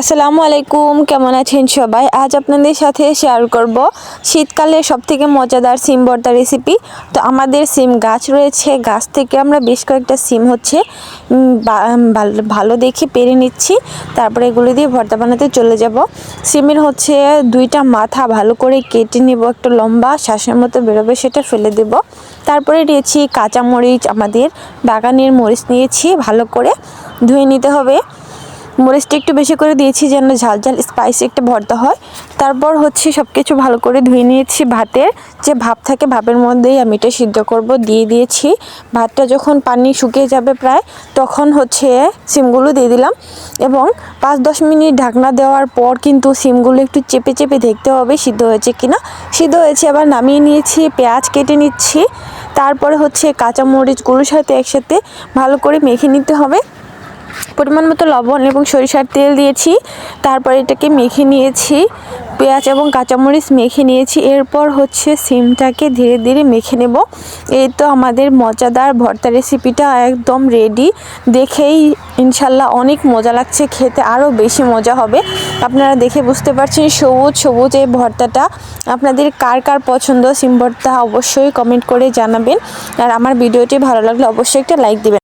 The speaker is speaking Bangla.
আসসালামু আলাইকুম, কেমন আছেন সবাই? আজ আপনাদের সাথে শেয়ার করব শীতকালে সবথেকে মজাদার সিম ভর্তা রেসিপি তো আমাদের সিম গাছ রয়েছে, গাছ থেকে আমরা বেশ কয়েকটা সিম হচ্ছে ভালো দেখে পেরে নিচ্ছি। তারপরে এগুলো দিয়ে ভর্তা বানাতে চলে যাব। সিমের হচ্ছে দুইটা মাথা ভালো করে কেটে নেব, একটু লম্বা শ্বাসের মতো বেরোবে, সেটা ফেলে দেব। তারপরে নিয়েছি কাঁচামরিচ, আমাদের বাগানের মরিচ নিয়েছি, ভালো করে ধুয়ে নিতে হবে। মরিচটা একটু বেশি করে দিয়েছি যেন ঝাল ঝাল স্পাইসি একটা ভর্তা হয়। তারপর হচ্ছে সব কিছু ভালো করে ধুয়ে নিয়েছি ভাতের। যে ভাপ থাকে ভাপের মধ্যেই আমি এটা সিদ্ধ করব, দিয়ে দিয়েছি। ভাতটা যখন পানি শুকিয়ে যাবে প্রায়, তখন হচ্ছে সিমগুলো দিয়ে দিলাম। এবং পাঁচ দশ মিনিট ঢাকনা দেওয়ার পর কিন্তু সিমগুলো একটু চেপে চেপে দেখতে হবে সিদ্ধ হয়েছে কিনা। সিদ্ধ হয়েছে, আবার নামিয়ে নিয়েছি, পেঁয়াজ কেটে নিচ্ছি। তারপরে হচ্ছে কাঁচামরিচগুলোর সাথে একসাথে ভালো করে মেখে নিতে হবে। পরিমাণ মতো লবণ এবং সরিষার তেল দিয়েছি। তারপর এটাকে মেখে নিয়েছি। পেঁয়াজ এবং কাঁচামরিচ মেখে নিয়েছি। এরপর হচ্ছে সিমটাকে ধীরে ধীরে মেখে নেব। এই তো আমাদের মজাদার ভর্তা রেসিপিটা একদম রেডি দেখেই ইনশাল্লাহ অনেক মজা লাগছে, খেতে আরও বেশি মজা হবে। আপনারা দেখে বুঝতে পারছেন সবুজ সবুজ এই ভর্তাটা। আপনাদের কার কার পছন্দ? সিম ভর্তা অবশ্যই কমেন্ট করে জানাবেন। আর আমার ভিডিওটি ভালো লাগলে অবশ্যই একটা লাইক দিবেন।